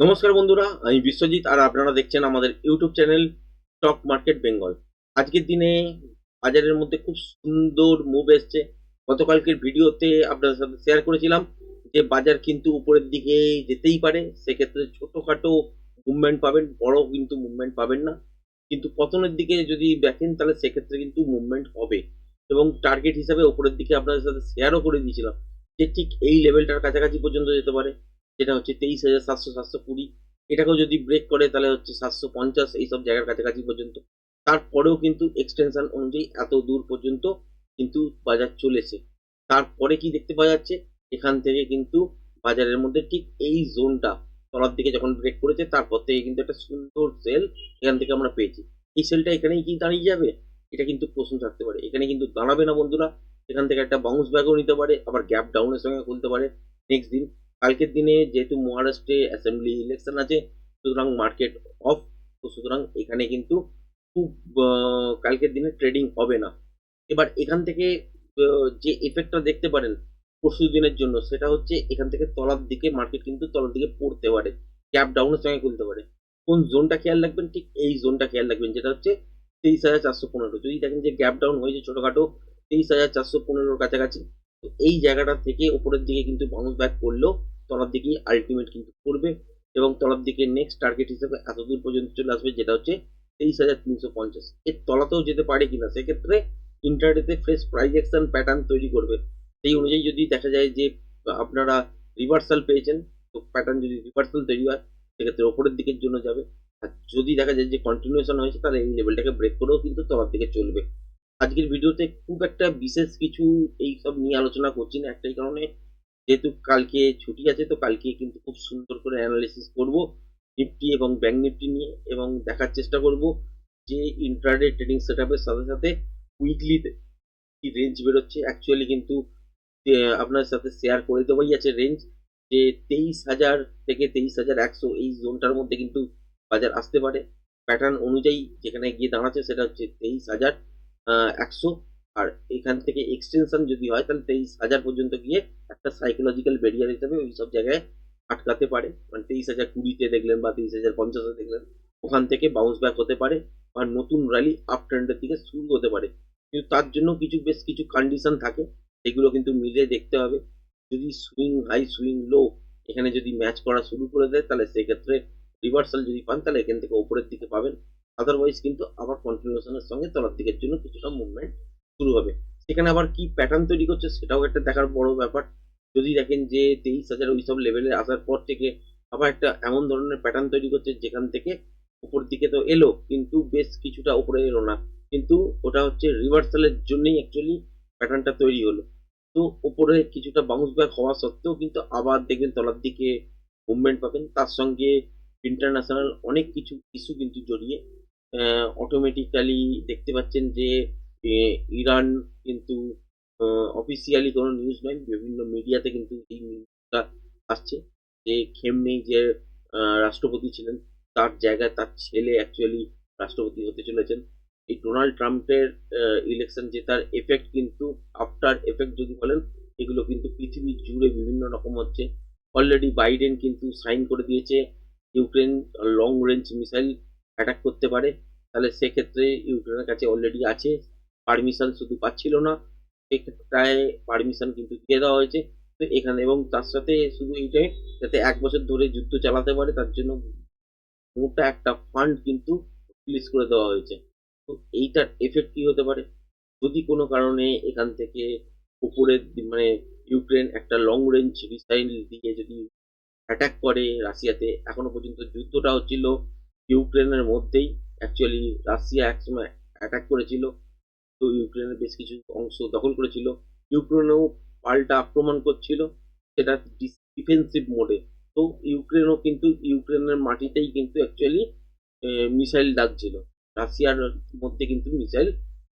নমস্কার বন্ধুরা, আমি বিশ্বজিৎ আর আপনারা দেখছেন আমাদের YouTube channel stock market Bengal আজকের দিনে বাজারের মধ্যে খুব সুন্দর মুভ এসছে। গতকালকের ভিডিওতে আপনাদের সাথে শেয়ার করেছিলাম যে বাজার কিন্তু উপরের দিকে যেতেই পারে, সেক্ষেত্রে ছোটোখাটো মুভমেন্ট পাবেন, বড় কিন্তু মুভমেন্ট পাবেন না। কিন্তু পতনের দিকে যদি দেখেন, তাহলে সেক্ষেত্রে কিন্তু মুভমেন্ট হবে। এবং টার্গেট হিসাবে উপরের দিকে আপনাদের সাথে শেয়ারও করে দিয়েছিলাম যে ঠিক এই লেভেলটার কাছাকাছি পর্যন্ত যেতে পারে। যেটা হচ্ছে তেইশ হাজার সাতশো সাতশো কুড়ি, এটাকেও যদি ব্রেক করে তাহলে হচ্ছে সাতশো পঞ্চাশ এইসব জায়গার কাছাকাছি পর্যন্ত। তারপরেও কিন্তু এক্সটেনশন অনুযায়ী এত দূর পর্যন্ত কিন্তু বাজার চলেছে। তারপরে কি দেখতে পাওয়া যাচ্ছে? এখান থেকে কিন্তু বাজারের মধ্যে ঠিক এই জোনটা তলার দিকে যখন ব্রেক করেছে, তারপর থেকে কিন্তু একটা সুন্দর সেল এখান থেকে আমরা পেয়েছি। এই সেলটা এখানেই কি দাঁড়িয়ে যাবে? এটা কিন্তু প্রশ্ন থাকতে পারে। এখানে কিন্তু দাঁড়াবে না বন্ধুরা। এখান থেকে একটা বাউন্স ব্যাগও নিতে পারে, আবার গ্যাপ ডাউনের সঙ্গে খুলতে পারে। নেক্সট দিন কালকের দিনে যেহেতু মহারাষ্ট্রে অ্যাসেম্বলি ইলেকশন আছে, সুতরাং মার্কেট অফ তো সুতরাং এখানে কিন্তু খুব কালকের দিনে ট্রেডিং হবে না। এবার এখান থেকে যে এফেক্টটা দেখতে পারেন পরশু দিনের জন্য, সেটা হচ্ছে এখান থেকে তলার দিকে মার্কেট কিন্তু তলার দিকে পড়তে পারে ক্যাপ ডাউনের সঙ্গে খুলতে পারে। কোন জোনটা খেয়াল রাখবেন? ঠিক এই জোনটা খেয়াল রাখবেন, যেটা হচ্ছে তেইশ হাজার চারশো পনেরো। যদি দেখেন যে গ্যাপ ডাউন হয়েছে ছোটোখাটো, তেইশ হাজার চারশো পনেরোর কাছাকাছি, তো এই জায়গাটা থেকে ওপরের দিকে কিন্তু বাউন্স ব্যাক করলেও তলার দিকে আলটিমেট কিন্তু করবে এবং তলার দিকে নেক্সট টার্গেট হিসেবে এত দূর পর্যন্ত চলে আসবে, যেটা হচ্ছে তেইশ হাজার তিনশো পঞ্চাশ। এর তলাতেও যেতে পারে কিনা, সেক্ষেত্রে ইন্টারডেতে ফ্রেশ প্রাইজ অ্যাকশন প্যাটার্ন তৈরি করবে। সেই অনুযায়ী যদি দেখা যায় যে আপনারা রিভার্সাল পেয়েছেন, তো প্যাটার্ন যদি রিভার্সাল তৈরি হয়, সেক্ষেত্রে ওপরের দিকের জন্য যাবে। আর যদি দেখা যায় যে কন্টিনিউশন হয়েছে, তাহলে এই লেভেলটাকে ব্রেক করেও কিন্তু তলার দিকে চলবে। আজকের ভিডিওতে খুব একটা বিশেষ কিছু এই সব নিয়ে আলোচনা করছি না, একটাই কারণে যেহেতু কালকে ছুটি আছে, তো কালকে কিন্তু খুব সুন্দর করে অ্যানালিসিস করব নিফটি এবং ব্যাংক নিফটি নিয়ে এবং দেখার চেষ্টা করব যে ইন্ট্রাডে ট্রেডিং সেট সাথে সাথে উইকলিতে কি রেঞ্জ বেরোচ্ছে। অ্যাকচুয়ালি কিন্তু আপনার সাথে শেয়ার করে দেওয়াই আছে রেঞ্জ যে তেইশ হাজার থেকে তেইশ হাজার একশো এই জোনটার মধ্যে কিন্তু বাজার আসতে পারে। প্যাটার্ন অনুযায়ী যেখানে গিয়ে দাঁড়াচ্ছে সেটা হচ্ছে তেইশ হাজার একশো। আর এখান থেকে এক্সটেনশন যদি হয়, তাহলে তেইশ হাজার পর্যন্ত গিয়ে একটা সাইকোলজিক্যাল ব্যারিয়ার হিসাবে ওই সব জায়গায় আটকাতে পারে। মানে তেইশ হাজার কুড়িতে দেখলেন বা তেইশ হাজার পঞ্চাশে দেখলেন, ওখান থেকে বাউন্স ব্যাক হতে পারে বা নতুন র্যালি আপ ট্রেন্ডের দিকে শুরু হতে পারে। কিন্তু তার জন্য কিছু, বেশ কিছু কন্ডিশন থাকে, সেগুলো কিন্তু মিলে দেখতে হবে। যদি সুইং হাই সুইং লো এখানে যদি ম্যাচ করা শুরু করে দেয়, তাহলে সেক্ষেত্রে রিভার্সাল যদি পান, তাহলে এখান থেকে ওপরের দিকে পাবেন। আদারওয়াইজ কিন্তু আবার কন্টিনিউশনের সঙ্গে তলার দিকের জন্য কিছুটা মুভমেন্ট শুরু হবে। সেখানে আবার কি প্যাটার্ন তৈরি করছে সেটাও একটা দেখার বড় ব্যাপার। যদি দেখেন যে তেইশ হাজার ওই সব লেভেলে আসার পর থেকে আবার একটা এমন ধরনের প্যাটার্ন তৈরি করছে যেখান থেকে উপর দিকে তো এলো, কিন্তু বেশ কিছুটা উপরে এলো না। কিন্তু ওটা হচ্ছে রিভার্সালের জন্যই অ্যাকচুয়ালি প্যাটার্নটা তৈরি হলো। তো উপরে কিছুটা বাউন্স ব্যাক হওয়া সত্ত্বেও কিন্তু আবার দেখবেন তলার দিকে মুভমেন্ট পাবেন। তার সঙ্গে ইন্টারন্যাশনাল অনেক কিছু ইস্যু কিন্তু জড়িয়ে অটোমেটিক্যালি দেখতে পাচ্ছেন যে এ, ইরান কিন্তু অফিসিয়ালি কোনো নিউজ নয় বিভিন্ন মিডিয়াতে কিন্তু এই নিউজটা আসছে। যে খেমনেই যে রাষ্ট্রপতি ছিলেন তার জায়গায় তার ছেলে অ্যাকচুয়ালি রাষ্ট্রপতি হতে চলেছেন। এই ডোনাল্ড ট্রাম্পের ইলেকশন জেতার এফেক্ট কিন্তু আফটার এফেক্ট যদি বলেন এগুলো কিন্তু পৃথিবী জুড়ে বিভিন্ন রকম হচ্ছে। অলরেডি বাইডেন কিন্তু সাইন করে দিয়েছে Ukraine long range missile attack করতে পারে। তাহলে সেক্ষেত্রে ইউক্রেনের কাছে অলরেডি আছে। পারমিশন শুধু পাচ্ছিল না। সেক্ষেত্রে পারমিশন কিন্তু দিয়ে দেওয়া হয়েছে। তো এখানে এবং তার সাথে শুধু এইটাই, যাতে এক বছর ধরে যুদ্ধ চালাতে পারে, তার জন্য মোটা একটা ফান্ড কিন্তু রিলিজ করে দেওয়া হয়েছে। তো এইটার এফেক্ট কি হতে পারে? যদি কোনো কারণে এখান থেকে উপরের মানে ইউক্রেন একটা লং রেঞ্জ মিসাইল দিয়ে যদি অ্যাটাক করে রাশিয়াতে, এখনও পর্যন্ত যুদ্ধটা হচ্ছিল ইউক্রেনের মধ্যেই। অ্যাকচুয়ালি রাশিয়া একসময় অ্যাটাক করেছিল। তো ইউক্রেনের বেশ কিছু অংশ দখল করেছিল। ইউক্রেনেও পাল্টা আক্রমণ করছিল, সেটা ডিফেন্সিভ মোডে তো ইউক্রেনও কিন্তু, ইউক্রেনের মাটিতেই কিন্তু অ্যাকচুয়ালি মিসাইল ডাকছিল। রাশিয়ার মধ্যে কিন্তু মিসাইল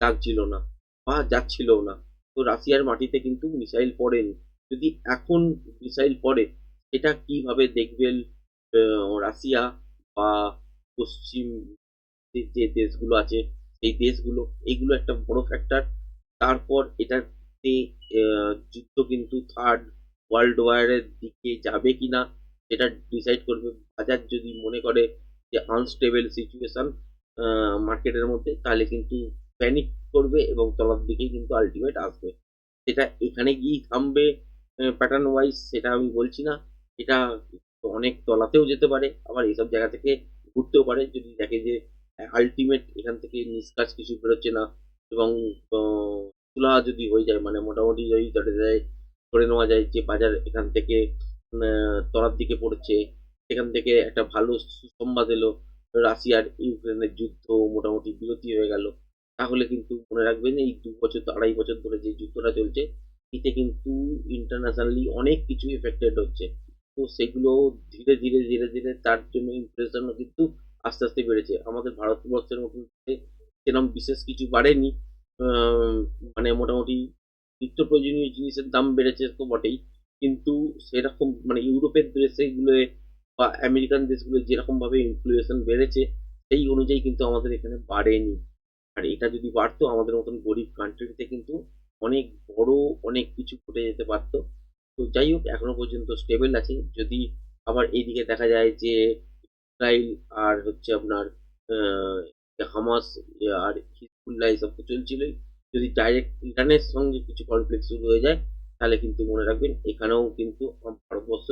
ডাকছিল না বা যাচ্ছিল না। তো রাশিয়ার মাটিতে কিন্তু মিসাইল পড়েনি। যদি এখন মিসাইল পড়ে এটা কীভাবে দেখবেন রাশিয়া বা পশ্চিম যে দেশগুলো আছে সেই দেশগুলো, এইগুলো একটা বড় ফ্যাক্টর তারপর এটাতে যুদ্ধ কিন্তু থার্ড ওয়ার্ল্ড ওয়ারের দিকে যাবে কিনা, সেটা ডিসাইড করবে বাজার যদি মনে করে যে আনস্টেবল সিচুয়েশন মার্কেটের মধ্যে, তাহলে কিন্তু প্যানিক করবে এবং তলার দিকেই কিন্তু আলটিমেট আসবে। সেটা এখানে গিয়েই থামবে প্যাটার্ন ওয়াইজ সেটা আমি বলছি না। এটা অনেক তলাতেও যেতে পারে, আবার এইসব জায়গা থেকে ঘুরতেও পারে। যদি দেখে যে আলটিমেট এখান থেকে নিষ্কাজ কিছু বেরোচ্ছে না। এবং তুলা যদি হয়ে যায় মানে মোটামুটি যদি ধরে যায়, ধরে নেওয়া যায় যে বাজার এখান থেকে তলার দিকে পড়ছে, সেখান থেকে একটা ভালো সুসংবাদ এলো, রাশিয়ার ইউক্রেনের যুদ্ধ মোটামুটি বিরতি হয়ে গেল। তাহলে কিন্তু মনে রাখবেন, এই দু বছর আড়াই বছর ধরে যে যুদ্ধটা চলছে, এতে কিন্তু ইন্টারন্যাশনালি অনেক কিছু এফেক্টেড হচ্ছে। তো সেগুলো ধীরে ধীরে ধীরে ধীরে তার জন্য ইমপ্রেশনও কিন্তু আস্তে আস্তে বেড়েছে। আমাদের ভারতবর্ষের মতন সেরকম বিশেষ কিছু বাড়েনি। মানে মোটামুটি নিত্য প্রয়োজনীয় জিনিসের দাম বেড়েছে তো বটেই। কিন্তু সেরকম মানে ইউরোপের দেশগুলো বা আমেরিকান দেশগুলো যেরকমভাবে ইনফ্লুয়েশন বেড়েছে, সেই অনুযায়ী কিন্তু আমাদের এখানে বাড়েনি। আর এটা যদি বাড়তো, আমাদের মতন গরিব কান্ট্রিতে কিন্তু অনেক বড় অনেক কিছু ঘটে যেতে পারতো। তো যাই হোক, এখনও পর্যন্ত স্টেবল আছে। যদি আবার এইদিকে দেখা যায় যে ইসরায়েল আর হচ্ছে আপনার হামাস আর হিজবুল্লাহ এসব তো চলছিলই যদি ডাইরেক্ট ইরানের সঙ্গে কিছু কনফ্লিক্ট শুরু হয়ে যায়, তাহলে কিন্তু মনে রাখবেন এখানেও কিন্তু ভারতবর্ষ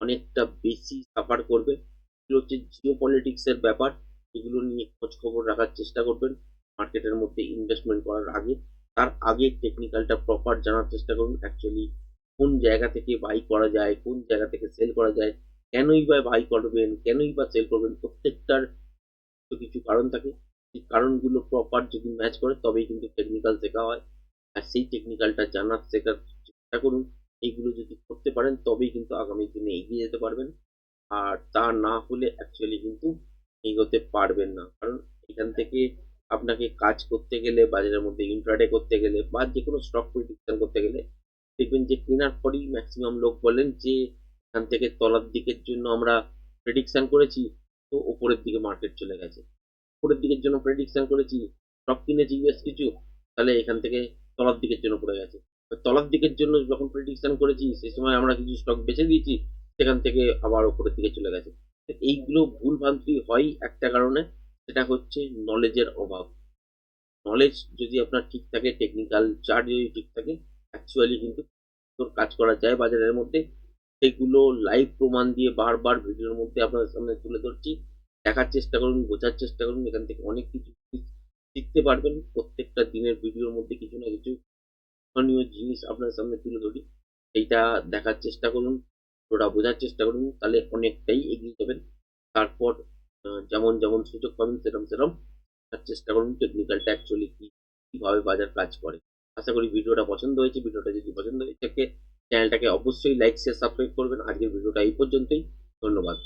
অনেকটা বেশি সাফার করবে। এগুলো হচ্ছে জিও পলিটিক্সের ব্যাপার। এগুলো নিয়ে খোঁজ খবর রাখার চেষ্টা করবেন। মার্কেটের মধ্যে ইনভেস্টমেন্ট করার আগে। তার আগে টেকনিক্যালটা প্রপার জানার চেষ্টা করুন। অ্যাকচুয়ালি কোন জায়গা থেকে বাই করা যায়, কোন জায়গা থেকে সেল করা যায়। কেনই বা বাই করবেন, কেনই বা সেল করবেন, প্রত্যেকটার কিছু কারণ থাকে। সেই কারণগুলো প্রপার যদি ম্যাচ করে, তবেই কিন্তু টেকনিক্যাল শেখা হয়। আর সেই টেকনিক্যালটা জানার শেখার চেষ্টা করুন। এইগুলো যদি করতে পারেন, তবেই কিন্তু আগামী দিনে এগিয়ে যেতে পারবেন। আর তা না হলে অ্যাকচুয়ালি কিন্তু এগোতে পারবেন না। কারণ এখান থেকে আপনাকে কাজ করতে গেলে, বাজারের মধ্যে ইন্ট্রাডে করতে গেলে, বা যে কোনো স্টক প্রেডিকশন করতে গেলে, দেখবেন যে কেনার পরই ম্যাক্সিমাম লোক বলেন যে এখান থেকে তলার দিকের জন্য আমরা প্রেডিকশন করেছি, তো ওপরের দিকে মার্কেট চলে গেছে। উপরের দিকের জন্য প্রেডিকশন করেছি স্টক কিনেছি বেশ কিছু, তাহলে এখান থেকে তলার দিকের জন্য পড়ে গেছে। তলার দিকের জন্য যখন প্রেডিকশন করেছি, সেই সময় আমরা কিছু স্টক বেছে দিয়েছি, সেখান থেকে আবার উপরের দিকে চলে গেছে। এইগুলো ভুল ভ্রান্তি হয় একটা কারণে, সেটা হচ্ছে নলেজের অভাব। নলেজ যদি আপনার ঠিক থাকে টেকনিক্যাল চার্ট যদি ঠিক থাকে অ্যাকচুয়ালি কিন্তু তোর কাজ করা যায় বাজারের মধ্যে সেগুলো লাইভ প্রমাণ দিয়ে বারবার ভিডিওর মধ্যে আপনাদের সামনে তুলে ধরছি। দেখার চেষ্টা করুন, বোঝার চেষ্টা করুন, এখান থেকে অনেক কিছু শিখতে পারবেন। প্রত্যেকটা দিনের ভিডিওর মধ্যে কিছু না কিছু শিক্ষণীয় জিনিস আপনার সামনে তুলে ধরি। সেইটা দেখার চেষ্টা করুন ওটা বোঝার চেষ্টা করুন, তাহলে অনেকটাই এগিয়ে যাবেন। তারপর যেমন যেমন সুযোগ পাবেন সেরকম দেখার চেষ্টা করুন টেকনিক্যালটা অ্যাকচুয়ালি কি, কীভাবে বাজার কাজ করে। আশা করি ভিডিওটা পছন্দ হয়েছে। ভিডিওটা যদি পছন্দ হয়ে থাকে চ্যানেলটাকে অবশ্যই লাইক শেয়ার সাবস্ক্রাইব করবেন। আজকের ভিডিওটা এই পর্যন্তই। ধন্যবাদ।